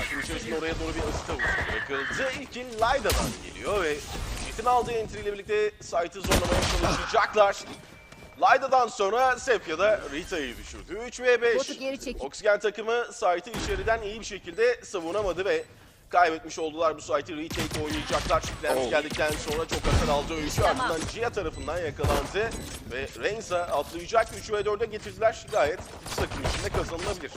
Takım içerisinde oraya doğru bir ısıta vurdu. Bırakıldı. İlkin Layda'dan geliyor ve Jet'in aldığı entry ile birlikte site'ı zorlamaya çalışacaklar. Layda'dan sonra Sephia'da Rita'yı düşürdü. 3 ve 5. Botu geri çekip- Oxygen takımı site'ı içeriden iyi bir şekilde savunamadı ve kaybetmiş oldular bu site'ı retake oynayacaklar. Lens Oh. geldikten sonra çok hasar aldı öykü ardından Gia tarafından yakalandı ve Reigns'a atlayacak 3 ve 4'e getirdiler. Gayet takım içinde kazanılabilir.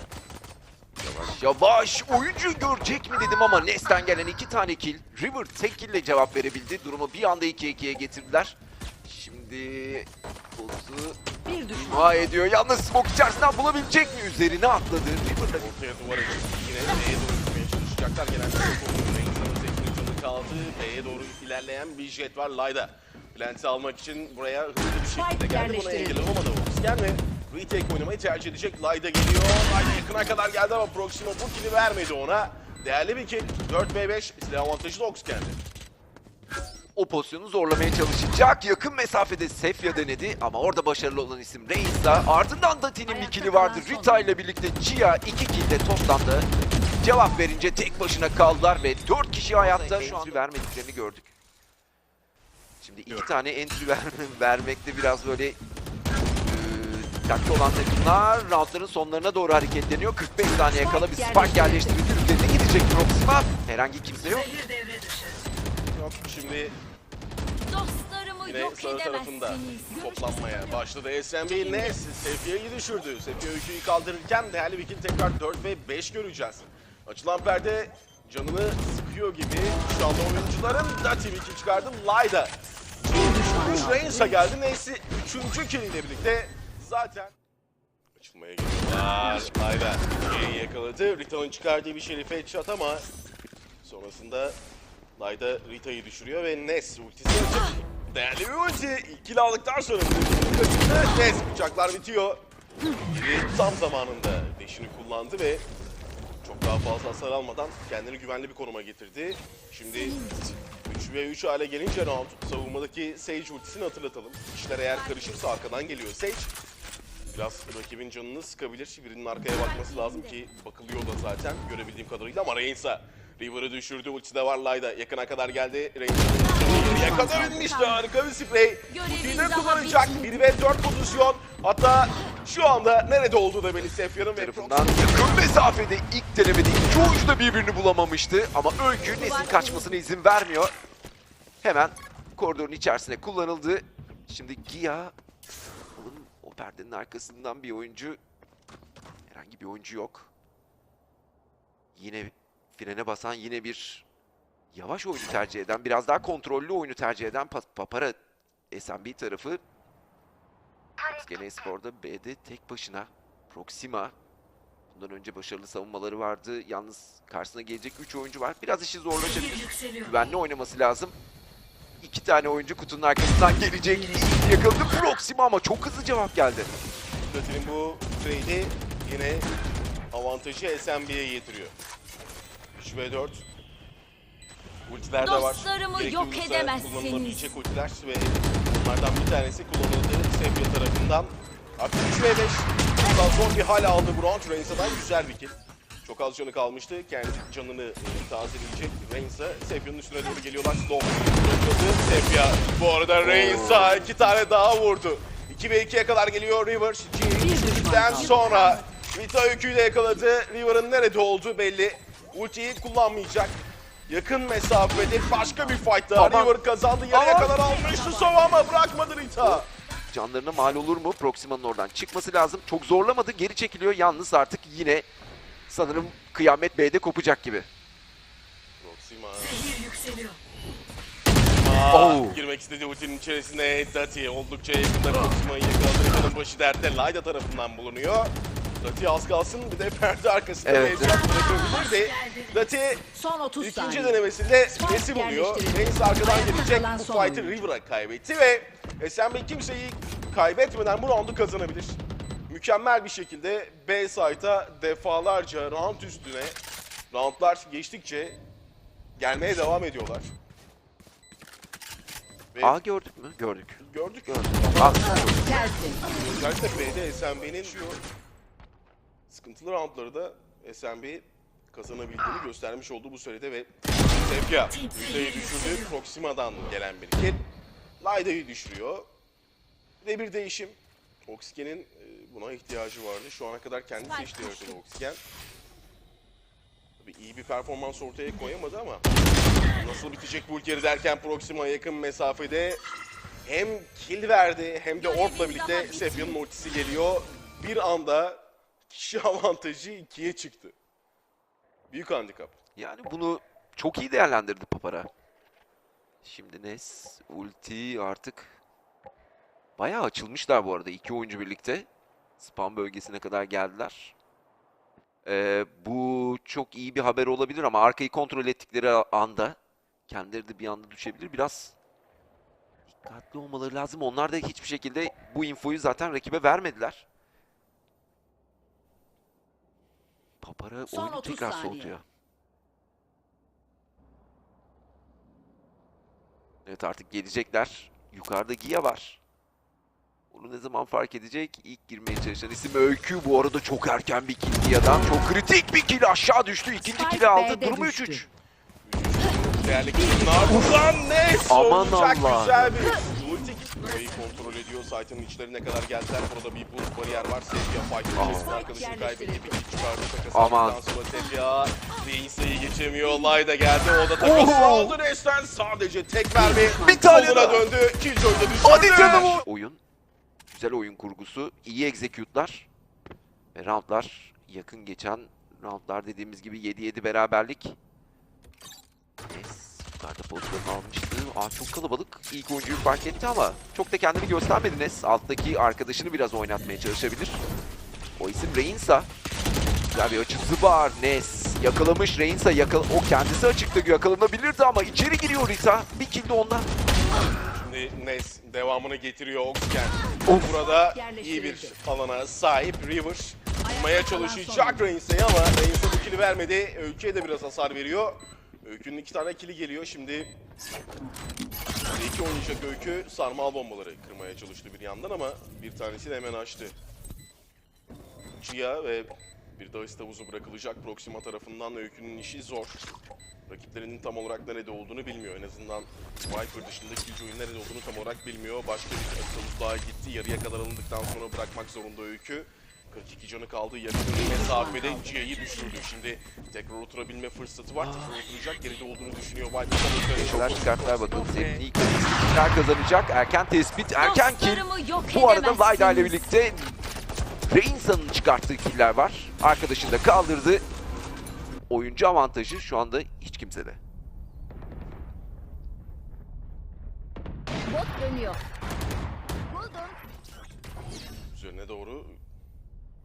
Yavaş oyuncu görecek mi dedim ama Nes'ten gelen iki tane kill. River tek kill ile cevap verebildi. Durumu bir anda 2-2'ye getirdiler. Şimdi botu Bir düşman. ediyor. Yalnız smoke içerisinden bulabilecek mi? Üzerine atladı. River da Ortaya duvar açıp yine B'ye doğru gitmeye çalışacaklar. Gelen canı kaldı. B'ye doğru ilerleyen bir jet var Layda. Plant'i almak için buraya hızlı bir şekilde geldi. Buna engel olamadı ve retake oynamayı tercih edecek. Layda geliyor. Layda yakına kadar geldi ama Proxima bu kill'i vermedi ona. Değerli bir kill. 4v5 silah avantajı da Oxgen'de. o pozisyonu zorlamaya çalışacak. Yakın mesafede Sefya denedi ama orada başarılı olan isim Reis'a. Ardından da Tin'in bir kili vardı. Rita ile birlikte Gia iki kilde toplamda cevap verince tek başına kaldılar ve dört kişi hayatta şu an vermediklerini gördük. Şimdi iki tane entry ver vermekte biraz böyle dikkatli olan takımlar roundların sonlarına doğru hareketleniyor. 45 saniye kala bir spark yerleştirildi. Üzerine gidecek Proxima. Herhangi kimse yok. Yok şimdi Dostlarımı Yine yok sarı tarafında edemezsiniz. toplanmaya başladı. SMB Nes Sefya'yı düşürdü. Sefya öyküyü kaldırırken değerli bir kill tekrar 4 ve 5 göreceğiz. Açılan perde canını sıkıyor gibi. Şu anda oyuncuların da TV kill çıkardı. Layda. 3 Reigns'a geldi. Neyse 3. kill ile birlikte zaten açılmaya geliyorlar. Layda G'yi yakaladı. Rita'nın çıkardığı bir şerif headshot ama sonrasında Layda Rita'yı düşürüyor ve Nes ultisi açıp değerli bir ulti. İlk kill aldıktan sonra kaçırdı. Nes bıçaklar bitiyor. Ve tam zamanında deşini kullandı ve çok daha fazla hasar almadan kendini güvenli bir konuma getirdi. Şimdi 3 ve 3 hale gelince round savunmadaki Sage ultisini hatırlatalım. İşler eğer karışırsa arkadan geliyor Sage. Biraz rakibin canını sıkabilir. Birinin arkaya bakması lazım ki bakılıyor da zaten görebildiğim kadarıyla ama Reigns'a River'ı düşürdü. Ulti de var Layda. Yakına kadar geldi. Reigns'ın yakalayabilmişti. Harika bir sprey. Ultiyi de kullanacak. 1 ve 4 pozisyon. Hatta şu anda nerede olduğu da belli Sefya'nın ve tarafından yakın mesafede ilk denemede iki oyuncu da birbirini bulamamıştı. Ama Öykü Nes'in kaçmasına izin vermiyor. Hemen koridorun içerisine kullanıldı. Şimdi Gia perdenin arkasından bir oyuncu herhangi bir oyuncu yok. Yine frene basan yine bir yavaş oyunu tercih eden, biraz daha kontrollü oyunu tercih eden Pa- Papara SMB tarafı Gene Spor'da B'de tek başına Proxima. Bundan önce başarılı savunmaları vardı. Yalnız karşısına gelecek 3 oyuncu var. Biraz işi zorlaşabilir. Güvenli oynaması lazım. İki tane oyuncu kutunun arkasından gelecek. İyi yakaladı Proxima ama çok hızlı cevap geldi. Platin'in bu trade'i yine avantajı SMB'ye getiriyor. 3 ve 4. Ultiler de var. Dostlarımı Gerekli yok edemezsiniz. Kullanılabilecek ultiler ve bunlardan bir tanesi kullanıldı Sevilla tarafından. Artık 3 ve 5. Daha zor bir hal aldı bu round. Reigns'a'dan güzel bir kill. Çok az canı kalmıştı. Kendi canını e, tazeleyecek Reigns'a. Sefya'nın üstüne doğru geliyorlar. Bırakıldı. Sefya bu arada Reigns'a iki tane daha vurdu. 2 ve 2'ye kadar geliyor River. G'den sonra Vita öyküyü de yakaladı. River'ın nerede olduğu belli. Ultiyi kullanmayacak. Yakın mesafede başka bir fight daha. Aman. River kazandı. Yarıya kadar almıştı Sova ama bırakmadı Rita. Canlarına mal olur mu? Proxima'nın oradan çıkması lazım. Çok zorlamadı. Geri çekiliyor. Yalnız artık yine sanırım kıyamet B'de kopacak gibi. Proxima. Aa, girmek istediği ultinin içerisine Dati oldukça yakında Proxima'yı yakaladı. Yakının başı dertte Layda tarafından bulunuyor. Dati az kalsın bir de perde arkasında Evet. evet. bırakabilirdi. Dati Son 30 ikinci saniye. denemesinde Nesi buluyor. Reigns arkadan gelecek. Bu fight'ı. River'a kaybetti ve SMB kimseyi kaybetmeden bu roundu kazanabilir. Mükemmel bir şekilde B site'a defalarca round üstüne roundlar geçtikçe gelmeye devam ediyorlar. Ve A gördük mü? Gördük. gördük. Gördük. A. Özellikle B'de SMB'nin sıkıntılı roundları da SMB kazanabildiğini göstermiş oldu bu sürede ve Sevya yüzdeyi düşürdü. Proxima'dan gelen bir kill. Layda'yı düşürüyor. Ve bir değişim. Oxygen'in e, buna ihtiyacı vardı. Şu ana kadar kendi Spike seçtiği düştü. haritada Oxygen. Tabii iyi bir performans ortaya koyamadı ama nasıl bitecek bu yarı derken Proxima yakın mesafede hem kill verdi hem de Orp'la birlikte Sefya'nın ultisi geliyor. Bir anda kişi avantajı ikiye çıktı. Büyük handikap. Yani bunu çok iyi değerlendirdi Papara. Şimdi Nes ulti artık bayağı açılmışlar bu arada iki oyuncu birlikte. Spam bölgesine kadar geldiler. Ee, bu çok iyi bir haber olabilir ama arkayı kontrol ettikleri anda kendileri de bir anda düşebilir. Biraz dikkatli olmaları lazım. Onlar da hiçbir şekilde bu infoyu zaten rakibe vermediler. Papara Son oyunu 30 tekrar soğutuyor. Evet artık gelecekler. Yukarıda Gia var. Onu ne zaman fark edecek? İlk girmeye çalışan isim Öykü. Bu arada çok erken bir kill Gia'dan. Çok kritik bir kill aşağı düştü. İkinci kill'i aldı. Durumu düştü. 3-3. Değerli kill'in ardından ne? Aman Allah'ım. güzel bir ulti Burayı kontrol ediyor. Site'ın içlerine kadar geldiler. Burada bir boost bariyer var. Sevya fight Aa. içerisinde arkadaşını kaybetti. Bir kill çıkardı. Takas Aman. sonra Sevya Reinsa'yı geçemiyor. Layda geldi. O da takası aldı resmen. Sadece tek verme. Bir tane daha. döndü. Killjoy'da düşürdü. Hadi canım. Oyun. Güzel oyun kurgusu. iyi execute'lar. Ve roundlar yakın geçen roundlar dediğimiz gibi 7-7 beraberlik. Yes. Yukarıda pozisyonu almıştı. Aa çok kalabalık. İlk oyuncuyu fark etti ama çok da kendini göstermedi Nes. Alttaki arkadaşını biraz oynatmaya çalışabilir. O isim Reinsa. Güzel bir açısı var. Nes yakalamış Reinsa. Yakal o kendisi açıkta yakalanabilirdi ama içeri giriyor Risa. Bir kill de ondan. Şimdi Nes devamını getiriyor Oxygen. Of. Burada iyi bir alana sahip River. Tutmaya çalışacak Reinsa'yı ama Reins'a bu kili vermedi. Öykü'ye de biraz hasar veriyor. Öykü'nün iki tane kili geliyor. Şimdi iki oynayacak Öykü sarmal bombaları kırmaya çalıştı bir yandan ama bir tanesini hemen açtı. Chia ve bir dağıs tavuzu bırakılacak. Proxima tarafından Öykü'nün işi zor. Rakiplerinin tam olarak nerede olduğunu bilmiyor. En azından Viper dışında Killjoy'un nerede olduğunu tam olarak bilmiyor. Başka bir tavus daha gitti. Yarıya kadar alındıktan sonra bırakmak zorunda Öykü. 42 canı kaldı. Yakın mesafede Cia'yı düşürdü. Şimdi tekrar oturabilme fırsatı var. Tekrar oturacak. Geride olduğunu düşünüyor. Neler çıkarttılar bakalım. Senin ilk kazanacak? Erken tespit, erken kill. Bu arada. Layda ile birlikte Reinsa'nın çıkarttığı killer var. Arkadaşını da kaldırdı. Oyuncu avantajı şu anda hiç kimsede. Bot dönüyor. Buldum. üzerine doğru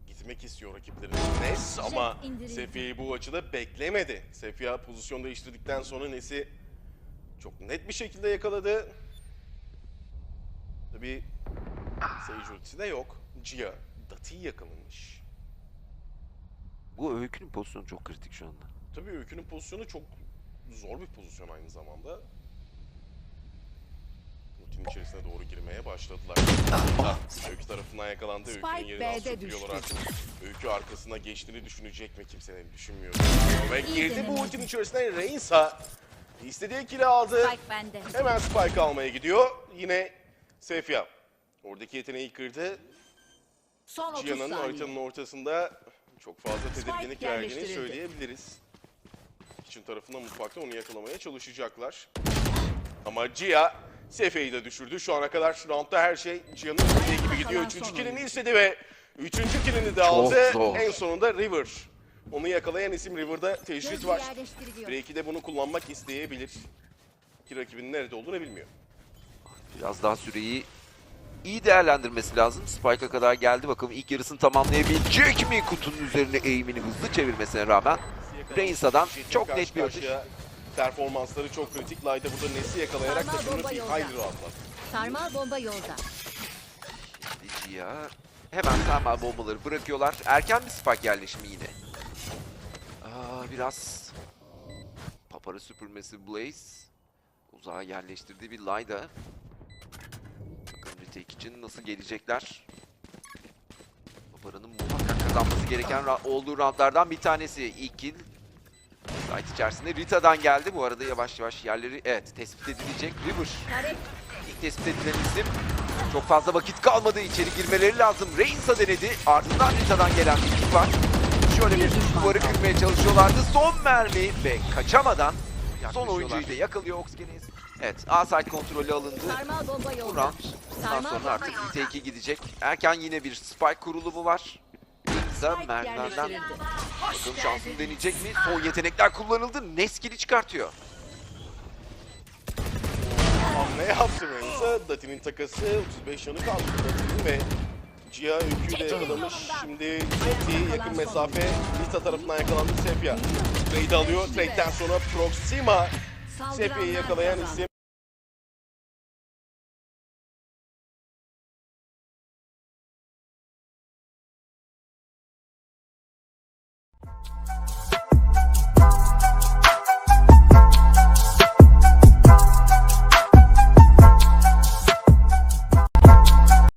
gitmek istiyor rakiplerin. Nes ama indirildi. Sefya'yı bu açıda beklemedi. Sefya pozisyon değiştirdikten sonra Nes'i çok net bir şekilde yakaladı. Tabii Sage ultisi de yok. Gia, Dati'yi yakalamış. Bu öykünün pozisyonu çok kritik şu anda. Tabii Öykü'nün pozisyonu çok zor bir pozisyon aynı zamanda. Ultinin içerisine doğru girmeye başladılar. Ah, Öykü tarafından yakalandı. Öykü'nün yerini az çok biliyorlar artık. Öykü arkasına geçtiğini düşünecek mi kimsenin düşünmüyor. Ve girdi bu ultinin içerisine Reinsa. istediği kili aldı. Spike bende. Hemen Spike almaya gidiyor. Yine Sefya. Oradaki yeteneği kırdı. Son 30 Gia'nın saniye. haritanın ortasında çok fazla tedirginlik verdiğini söyleyebiliriz. Kitchen tarafından mutfakta onu yakalamaya çalışacaklar. Ama Gia Sefe'yi de düşürdü. Şu ana kadar roundda her şey Gia'nın istediği gibi gidiyor. Üçüncü son killini istedi ve üçüncü killini de aldı. En sonunda River. Onu yakalayan isim River'da Gözcü var. Belki de bunu kullanmak isteyebilir. Ki rakibinin nerede olduğunu bilmiyor. Biraz daha süreyi iyi değerlendirmesi lazım. Spike'a kadar geldi. Bakalım ilk yarısını tamamlayabilecek mi? Kutunun üzerine eğimini hızlı çevirmesine rağmen. Reinsa'dan Jet çok net bir atış. Performansları çok kritik. Layda burada Nes'i yakalayarak bomba bir yolda. hayli rahatlattı. Sarmal bomba yolda. ya. Hemen sarmal bombaları bırakıyorlar. Erken bir spike yerleşimi yine. Aa, biraz papara süpürmesi Blaze. Uzağa yerleştirdiği bir Layda. Retake için nasıl gelecekler. Papara'nın muhakkak kazanması gereken ra- olduğu roundlardan bir tanesi. İlk kill site içerisinde Rita'dan geldi. Bu arada yavaş yavaş yerleri evet tespit edilecek. River ilk tespit edilen isim. Çok fazla vakit kalmadı. içeri girmeleri lazım. Reins'a denedi. Ardından Rita'dan gelen bir kick var. Şöyle bir duvarı kırmaya çalışıyorlardı. Son mermi ve kaçamadan son oyuncuyu da yakalıyor Oxgenes. Evet, A site kontrolü alındı. Bu round. Bundan sonra artık yolda. retake gidecek. Erken yine bir spike kurulumu var. Spike merdivenden bakalım şansını deneyecek mi? Son yetenekler kullanıldı. Neskil'i çıkartıyor. Hamle yaptı Renza. Dati'nin takası 35 yanı kaldı Dati'nin ve Cia öyküyü de yakalamış. Şimdi Dati yakın mesafe Nita tarafından yakalandı Sepia. Trade alıyor. Trade'den sonra Proxima Sepya'yı yakalayan isim.